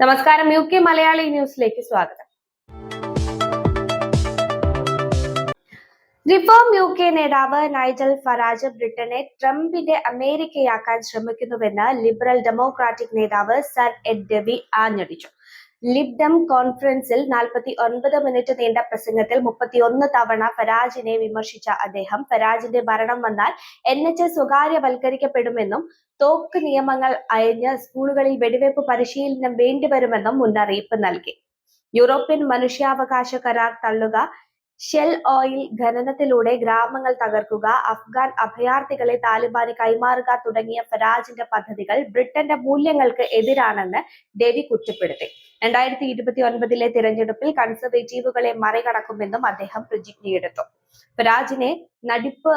നമസ്കാരം. U K Malayali ന്യൂസിലേക്ക് സ്വാഗതം. റിഫോം യു കെ നേതാവ് നൈജൽ ഫറാജ് ബ്രിട്ടനെ ട്രംപിന്റെ അമേരിക്കയാക്കാൻ ശ്രമിക്കുന്നുവെന്ന് ലിബറൽ ഡെമോക്രാറ്റിക് നേതാവ് സർ എഡ് ഡെവി ആഞ്ഞടിച്ചു. ലിബ്ഡം കോൺഫറൻസിൽ നാൽപ്പത്തി ഒൻപത് മിനിറ്റ് നീണ്ട പ്രസംഗത്തിൽ മുപ്പത്തിയൊന്ന് തവണ ഫരാജിനെ വിമർശിച്ച അദ്ദേഹം. ഫരാജിന്റെ ഭരണം വന്നാൽ എൻ എച്ച് എസ് സ്വകാര്യവൽക്കരിക്കപ്പെടുമെന്നും തോക്ക് നിയമങ്ങൾ അയഞ്ഞ് സ്കൂളുകളിൽ വെടിവെപ്പ് പരിശീലനം വേണ്ടിവരുമെന്നും മുന്നറിയിപ്പ് നൽകി. യൂറോപ്യൻ മനുഷ്യാവകാശ കരാർ തള്ളുക ഷെൽ ഓയിൽ ഖനനത്തിലൂടെ ഗ്രാമങ്ങൾ തകർക്കുക അഫ്ഗാൻ അഭയാർത്ഥികളെ താലിബാന് കൈമാറുക തുടങ്ങിയ ഫരാജിന്റെ പദ്ധതികൾ ബ്രിട്ടന്റെ മൂല്യങ്ങൾക്ക് എതിരാണെന്ന് ഡെവി കുറ്റപ്പെടുത്തി. രണ്ടായിരത്തി ഇരുപത്തി ഒൻപതിലെ തിരഞ്ഞെടുപ്പിൽ കൺസർവേറ്റീവുകളെ മറികടക്കുമെന്നും അദ്ദേഹം പ്രതിജ്ഞയെടുത്തു. ഫരാജിനെ നടിപ്പ്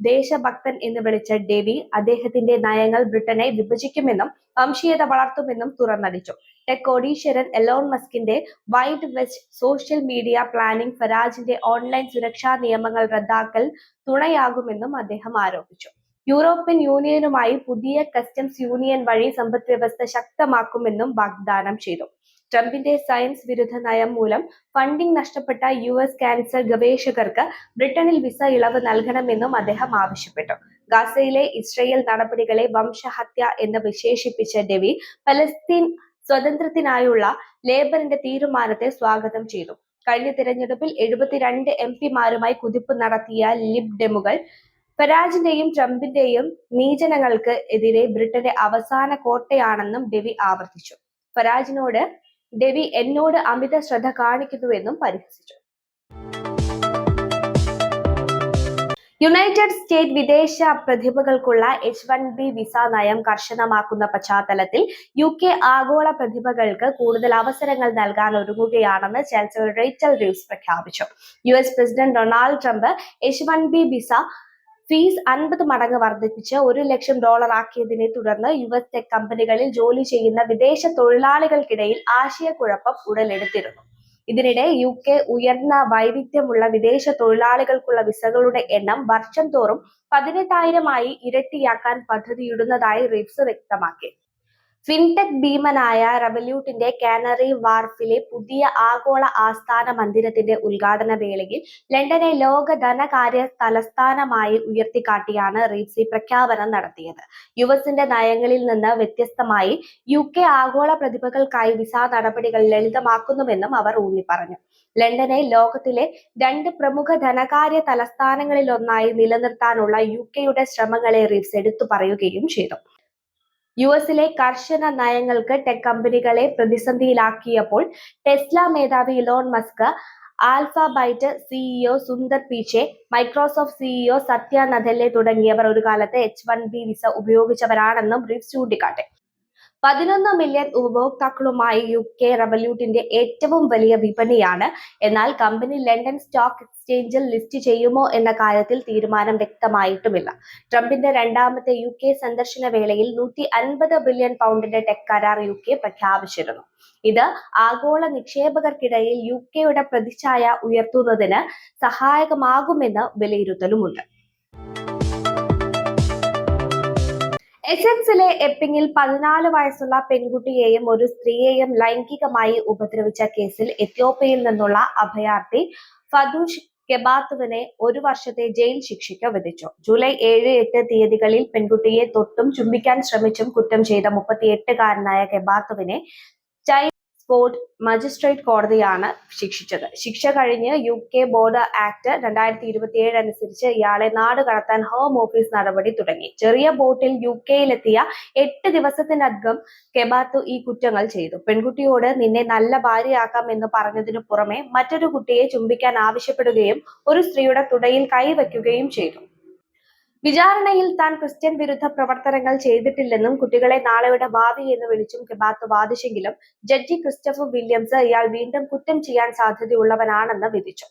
ദേശഭക്തൻ എന്ന് വിളിച്ച ഡെവി അദ്ദേഹത്തിന്റെ നയങ്ങൾ ബ്രിട്ടനെ വിഭജിക്കുമെന്നും വംശീയത വളർത്തുമെന്നും തുറന്നടിച്ചു. ടെക് കോടീശ്വരൻ എലോൺ മസ്കിന്റെ wild west social media planning ഫരാജിന്റെ online സുരക്ഷാ നിയമങ്ങൾ റദ്ദാക്കൽ തുണയാകുമെന്നും അദ്ദേഹം ആരോപിച്ചു. യൂറോപ്യൻ യൂണിയനുമായി പുതിയ കസ്റ്റംസ് യൂണിയൻ വഴി സമ്പദ് വ്യവസ്ഥ ശക്തമാക്കുമെന്നും വാഗ്ദാനം ചെയ്തു. ട്രംപിന്റെ സയൻസ് വിരുദ്ധ നയം മൂലം ഫണ്ടിംഗ് നഷ്ടപ്പെട്ട യു എസ് ക്യാൻസർ ഗവേഷകർക്ക് ബ്രിട്ടനിൽ വിസ ഇളവ് നൽകണമെന്നും അദ്ദേഹം ആവശ്യപ്പെട്ടു. ഗാസയിലെ ഇസ്രയേൽ നടപടികളെ വംശഹത്യ എന്ന് വിശേഷിപ്പിച്ച ഡെവി പലസ്തീൻ സ്വതന്ത്രത്തിനായുള്ള ലേബറിന്റെ തീരുമാനത്തെ സ്വാഗതം ചെയ്തു. കഴിഞ്ഞ തിരഞ്ഞെടുപ്പിൽ എഴുപത്തിരണ്ട് എം പിമാരുമായി കുതിപ്പ് നടത്തിയ ലിബ് ഡെമുകൾ ഫരാജിന്റെയും ട്രംപിന്റെയും നീചനങ്ങൾക്ക് എതിരെ ബ്രിട്ടന്റെ അവസാന കോട്ടയാണെന്നും ഡെവി ആവർത്തിച്ചു. ഫരാജിനോട് ഡെവി എന്നോട് അമിത ശ്രദ്ധ കാണിക്കുന്നുവെന്നും പരിഹസിച്ചു. യുണൈറ്റഡ് സ്റ്റേറ്റ് വിദേശ പ്രതിഭകൾക്കുള്ള എച്ച് വൺ ബി വിസ നയം കർശനമാക്കുന്ന പശ്ചാത്തലത്തിൽ യു കെ ആഗോള പ്രതിഭകൾക്ക് കൂടുതൽ അവസരങ്ങൾ നൽകാൻ ഒരുങ്ങുകയാണെന്ന് ചാൻസലർ റേച്ചൽ റീവ്സ് പ്രഖ്യാപിച്ചു. U S president Donald Trump H one B visa fees അൻപത് മടങ്ങ് വർദ്ധിപ്പിച്ച് ഒരു ലക്ഷം ഡോളർ ആക്കിയതിനെ തുടർന്ന് യു എസ് ടെക് കമ്പനികളിൽ ജോലി ചെയ്യുന്ന വിദേശ തൊഴിലാളികൾക്കിടയിൽ ആശയക്കുഴപ്പം ഉടലെടുത്തിരുന്നു. ഇതിനിടെ യു കെ ഉയർന്ന വൈവിധ്യമുള്ള വിദേശ തൊഴിലാളികൾക്കുള്ള വിസകളുടെ എണ്ണം വർഷം തോറും പതിനെട്ടായിരമായി ഇരട്ടിയാക്കാൻ പദ്ധതിയിടുന്നതായി റിപ്സ് വ്യക്തമാക്കി. ഫിൻടെക് ഭീമനായ റവല്യൂട്ടിന്റെ കാനറി വാർഫിലെ പുതിയ ആഗോള ആസ്ഥാന മന്ദിരത്തിന്റെ ഉദ്ഘാടന വേളയിൽ ലണ്ടനെ ലോക ധനകാര്യ തലസ്ഥാനമായി ഉയർത്തിക്കാട്ടിയാണ് റീപ്സി പ്രഖ്യാപനം നടത്തിയത്. യു എസിന്റെ നയങ്ങളിൽ നിന്ന് വ്യത്യസ്തമായി യു കെ ആഗോള പ്രതിഭകൾക്കായി വിസ നടപടികൾ ലളിതമാക്കുന്നുവെന്നും അവർ ഊന്നി പറഞ്ഞു ലണ്ടനെ ലോകത്തിലെ രണ്ട് പ്രമുഖ ധനകാര്യ തലസ്ഥാനങ്ങളിലൊന്നായി നിലനിർത്താനുള്ള യു കെയുടെ ശ്രമങ്ങളെ റീപ്സ് എടുത്തു പറയുകയും ചെയ്തു. യു എസിലെ കർശന നയങ്ങൾക്ക് ടെക് കമ്പനികളെ പ്രതിസന്ധിയിലാക്കിയപ്പോൾ ടെസ്ല മേധാവി Elon Musk Alphabet CEO Sundar Pichai Microsoft CEO Satya Nadella തുടങ്ങിയവർ ഒരു കാലത്ത് എച്ച് വൺ ബി വിസ ഉപയോഗിച്ചവരാണെന്നും റിവ്സ് ചൂണ്ടിക്കാട്ടി. പതിനൊന്ന് മില്യൺ ഉപഭോക്താക്കളുമായി യു കെ റവല്യൂട്ടിന്റെ ഏറ്റവും വലിയ വിപണിയാണ്. എന്നാൽ കമ്പനി ലണ്ടൻ സ്റ്റോക്ക് എക്സ്ചേഞ്ചിൽ ലിസ്റ്റ് ചെയ്യുമോ എന്ന കാര്യത്തിൽ തീരുമാനം വ്യക്തമായിട്ടുമില്ല. ട്രംപിന്റെ രണ്ടാമത്തെ യു കെ സന്ദർശന വേളയിൽ നൂറ്റി അൻപത് ബില്യൺ പൗണ്ടിന്റെ ടെക് കരാർ യു കെ പ്രഖ്യാപിച്ചിരുന്നു. ഇത് ആഗോള നിക്ഷേപകർക്കിടയിൽ യു കെയുടെ പ്രതിച്ഛായ ഉയർത്തുന്നതിന് സഹായകമാകുമെന്ന് വിലയിരുത്തലുമുണ്ട്. എസെക്സിലെ എപ്പിങ്ങിൽ പതിനാല് വയസ്സുള്ള പെൺകുട്ടിയെയും ഒരു സ്ത്രീയെയും ലൈംഗികമായി ഉപദ്രവിച്ച കേസിൽ എത്യോപ്യയിൽ നിന്നുള്ള അഭയാർത്ഥി ഫദൂഷ് കെബാത്തുവിനെ ഒരു വർഷത്തെ ജയിൽ ശിക്ഷയ്ക്ക് വിധിച്ചു. ജൂലൈ ഏഴ് എട്ട് തീയതികളിൽ പെൺകുട്ടിയെ തൊട്ടും ചുംബിക്കാൻ ശ്രമിച്ചും കുറ്റം ചെയ്ത മുപ്പത്തിയെട്ടുകാരനായ കെബാത്തുവിനെ സ്പോർട്ട് മജിസ്ട്രേറ്റ് കോടതിയാണ് ശിക്ഷിച്ചത്. ശിക്ഷ കഴിഞ്ഞ് യു കെ ബോർഡ് ആക്ട് രണ്ടായിരത്തി ഇരുപത്തിയേഴ് അനുസരിച്ച് ഇയാളെ നാട് കടത്താൻ ഹോം ഓഫീസ് നടപടി തുടങ്ങി. ചെറിയ ബോട്ടിൽ യു കെയിലെത്തിയ എട്ട് ദിവസത്തിനകം കെബാത്തു ഈ കുറ്റങ്ങൾ ചെയ്തു. പെൺകുട്ടിയോട് നിന്നെ നല്ല ഭാര്യയാക്കാം എന്ന് പറഞ്ഞതിനു പുറമെ മറ്റൊരു കുട്ടിയെ ചുംബിക്കാൻ ആവശ്യപ്പെടുകയും ഒരു സ്ത്രീയുടെ തുടയിൽ കൈവയ്ക്കുകയും ചെയ്തു. വിചാരണയിൽ താൻ ക്രിസ്ത്യൻ വിരുദ്ധ പ്രവർത്തനങ്ങൾ ചെയ്തിട്ടില്ലെന്നും കുട്ടികളെ നാളെയുടെ ഭാവി എന്ന് വിളിച്ചും കെബാത്ത് വാദിച്ചെങ്കിലും ജഡ്ജി ക്രിസ്റ്റഫർ വില്യംസ് ഇയാൾ വീണ്ടും കുറ്റം ചെയ്യാൻ സാധ്യതയുള്ളവനാണെന്ന് വിധിച്ചു.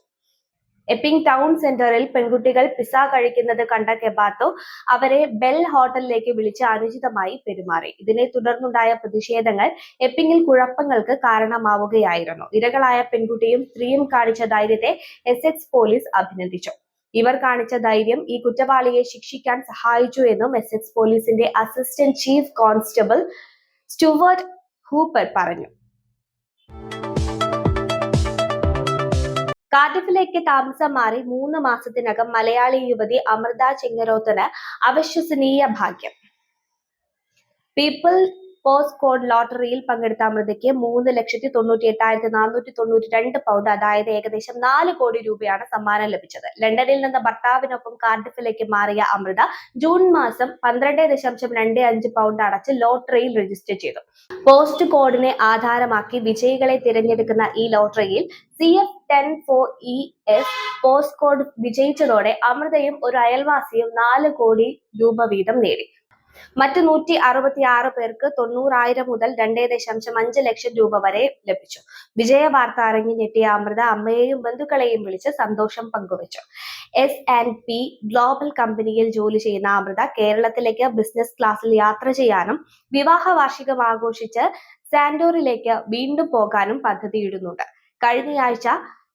എപ്പിംഗ് ടൗൺ സെന്ററിൽ പെൺകുട്ടികൾ പിസ കഴിക്കുന്നത് കണ്ട കെബാത്തോ അവരെ ബെൽ ഹോട്ടലിലേക്ക് വിളിച്ച് അനുചിതമായി പെരുമാറി. ഇതിനെ തുടർന്നുണ്ടായ പ്രതിഷേധങ്ങൾ എപ്പിംഗിൽ കുഴപ്പങ്ങൾക്ക് കാരണമാവുകയായിരുന്നു. ഇരകളായ പെൺകുട്ടിയും സ്ത്രീയും കാണിച്ച ധൈര്യത്തെ എസ് പോലീസ് അഭിനന്ദിച്ചു. ഇവർ കാണിച്ച ധൈര്യം ഈ കുറ്റവാളിയെ ശിക്ഷിക്കാൻ സഹായിച്ചു എന്നും എസ്എക്സ് പോലീസിന്റെ assistant chief constable Stuart Hooper പറഞ്ഞു. കാർഡിഫിലേക്ക് താമസം മാറി മൂന്ന് മാസത്തിനകം മലയാളി യുവതി അമൃത ചെങ്ങരോത്തിന് അവിശ്വസനീയ ഭാഗ്യം. പീപ്പിൾ പോസ്റ്റ് കോഡ് ലോട്ടറിയിൽ പങ്കെടുത്ത അമൃതയ്ക്ക് മൂന്ന് ലക്ഷത്തി തൊണ്ണൂറ്റി എട്ടായിരത്തി നാനൂറ്റി തൊണ്ണൂറ്റി രണ്ട് പൗണ്ട് അതായത് ഏകദേശം നാല് കോടി രൂപയാണ് സമ്മാനം ലഭിച്ചത്. ലണ്ടനിൽ നിന്ന് ഭർത്താവിനൊപ്പം കാർഡിഫിലേക്ക് മാറിയ അമൃത ജൂൺ മാസം പന്ത്രണ്ട് ദശാംശം രണ്ട് അഞ്ച് പൗണ്ട് അടച്ച് ലോട്ടറിയിൽ രജിസ്റ്റർ ചെയ്തു. പോസ്റ്റ് കോഡിനെ ആധാരമാക്കി വിജയികളെ തിരഞ്ഞെടുക്കുന്ന ഈ ലോട്ടറിയിൽ C F ten four E S post code വിജയിച്ചതോടെ അമൃതയും ഒരു അയൽവാസിയും നാല് കോടി രൂപ വീതം നേടി. മറ്റ് നൂറ്റി അറുപത്തി ആറ് പേർക്ക് തൊണ്ണൂറായിരം മുതൽ രണ്ടേ ദശാംശം അഞ്ച് ലക്ഷം രൂപ വരെ ലഭിച്ചു. വിജയ വാർത്ത അറിഞ്ഞു ഞെട്ടിയ അമൃത അമ്മയെയും ബന്ധുക്കളെയും വിളിച്ച് സന്തോഷം പങ്കുവച്ചു. എസ് ആൻഡ് പി ഗ്ലോബൽ കമ്പനിയിൽ ജോലി ചെയ്യുന്ന അമൃത കേരളത്തിലേക്ക് ബിസിനസ് ക്ലാസ്സിൽ യാത്ര ചെയ്യാനും വിവാഹ വാർഷികം ആഘോഷിച്ച് സാൻഡോറിലേക്ക് വീണ്ടും പോകാനും പദ്ധതിയിടുന്നുണ്ട്. കഴിഞ്ഞയാഴ്ച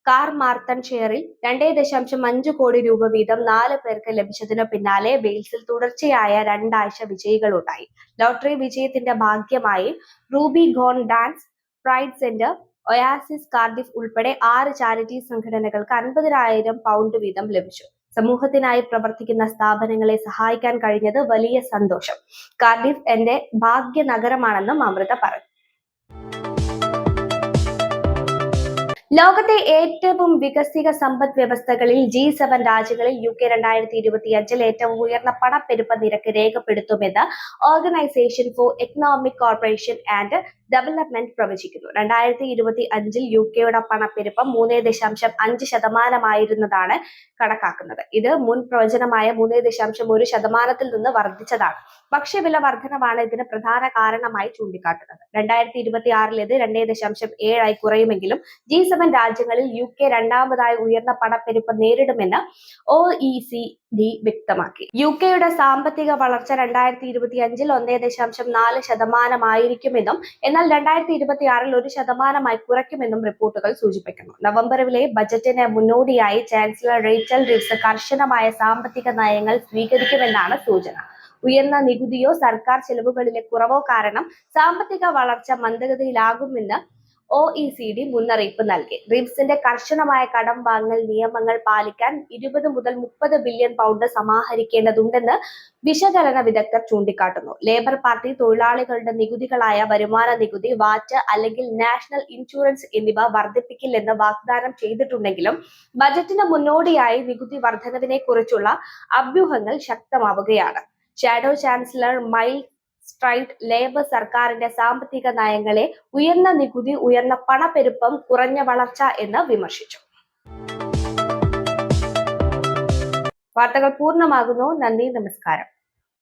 കാർ മാർത്തൺ ഷെയറിൽ രണ്ടേ ദശാംശം അഞ്ച് കോടി രൂപ വീതം നാല് പേർക്ക് ലഭിച്ചതിനു പിന്നാലെ വെയിൽസിൽ തുടർച്ചയായ രണ്ടാഴ്ച വിജയികളുണ്ടായി. ലോട്ടറി വിജയത്തിന്റെ ഭാഗ്യമായി Ruby gone dance pride centre Oasis Cardiff ഉൾപ്പെടെ ആറ് ചാരിറ്റി സംഘടനകൾക്ക് അൻപതിനായിരം പൗണ്ട് വീതം ലഭിച്ചു. സമൂഹത്തിനായി പ്രവർത്തിക്കുന്ന സ്ഥാപനങ്ങളെ സഹായിക്കാൻ കഴിഞ്ഞത് വലിയ സന്തോഷം. കാർഡിഫ് എന്റെ ഭാഗ്യ നഗരമാണെന്നും അമൃത പറഞ്ഞു ലോകത്തെ ഏറ്റവും വികസിത സമ്പദ് വ്യവസ്ഥകളിൽ ജി സെവൻ രാജ്യങ്ങളിൽ യു കെ രണ്ടായിരത്തി ഇരുപത്തി അഞ്ചിൽ ഏറ്റവും ഉയർന്ന പണപ്പെരുപ്പ നിരക്ക് രേഖപ്പെടുത്തുമെന്ന് organisation for economic corporation and development പ്രവചിക്കുന്നു. രണ്ടായിരത്തി ഇരുപത്തി അഞ്ചിൽ യു കെയുടെ പണപ്പെരുപ്പം മൂന്ന് ദശാംശം അഞ്ച് ശതമാനമായിരുന്നതാണ് കണക്കാക്കുന്നത്. ഇത് മുൻ പ്രവചനമായ മൂന്ന് ദശാംശം ഒരു ശതമാനത്തിൽ നിന്ന് വർദ്ധിച്ചതാണ്. ഭക്ഷ്യവില വർധനമാണ് ഇതിന് പ്രധാന കാരണമായി ചൂണ്ടിക്കാട്ടുന്നത്. രണ്ടായിരത്തി ഇരുപത്തി ആറിൽ ഇത് രണ്ടേ ദശാംശം ഏഴായി കുറയുമെങ്കിലും ജി സെവൻ രാജ്യങ്ങളിൽ യു കെ രണ്ടാമതായി ഉയർന്ന പണപ്പെരുപ്പ് നേരിടുമെന്ന് ഒ ഇ സി ഡി വ്യക്തമാക്കി. യു കെയുടെ സാമ്പത്തിക വളർച്ച രണ്ടായിരത്തി ഇരുപത്തി അഞ്ചിൽ ഒന്നേ ദശാംശം നാല് ശതമാനമായിരിക്കുമെന്നും എന്നാൽ രണ്ടായിരത്തി ഇരുപത്തി ആറിൽ ഒരു ശതമാനമായി കുറയ്ക്കുമെന്നും റിപ്പോർട്ടുകൾ സൂചിപ്പിക്കുന്നു. നവംബറിലെ ബജറ്റിന് മുന്നോടിയായി ചാൻസലർ റേച്ചൽ റിവ്സ് കർശനമായ സാമ്പത്തിക നയങ്ങൾ സ്വീകരിക്കുമെന്നാണ് സൂചന. ഉയർന്ന നികുതിയോ സർക്കാർ ചെലവുകളിലെ കുറവോ കാരണം സാമ്പത്തിക വളർച്ച മന്ദഗതിയിലാകുമെന്ന് ഒ ഇ സി ഡി മുന്നറിയിപ്പ് നൽകി. റിംസിന്റെ കർശനമായ കടം വാങ്ങൽ നിയമങ്ങൾ പാലിക്കാൻ ഇരുപത് മുതൽ മുപ്പത് ബില്യൺ പൗണ്ട് സമാഹരിക്കേണ്ടതുണ്ടെന്ന് വിശകലന വിദഗ്ധർ ചൂണ്ടിക്കാട്ടുന്നു. ലേബർ പാർട്ടി തൊഴിലാളികളുടെ നികുതികളായ വരുമാന നികുതി വാറ്റ് അല്ലെങ്കിൽ നാഷണൽ ഇൻഷുറൻസ് എന്നിവ വർദ്ധിപ്പിക്കില്ലെന്ന് വാഗ്ദാനം ചെയ്തിട്ടുണ്ടെങ്കിലും ബജറ്റിന് മുന്നോടിയായി നികുതി വർധനവിനെ കുറിച്ചുള്ള അഭ്യൂഹങ്ങൾ ശക്തമാവുകയാണ്. Shadow chancellor Mel Stride Labour സർക്കാരിന്റെ സാമ്പത്തിക നയങ്ങളെ ഉയർന്ന നികുതി ഉയർന്ന പണപ്പെരുപ്പം കുറഞ്ഞ വളർച്ച എന്ന് വിമർശിച്ചു. വാർത്തകൾ പൂർണമാകുന്നു. നന്ദി നമസ്കാരം.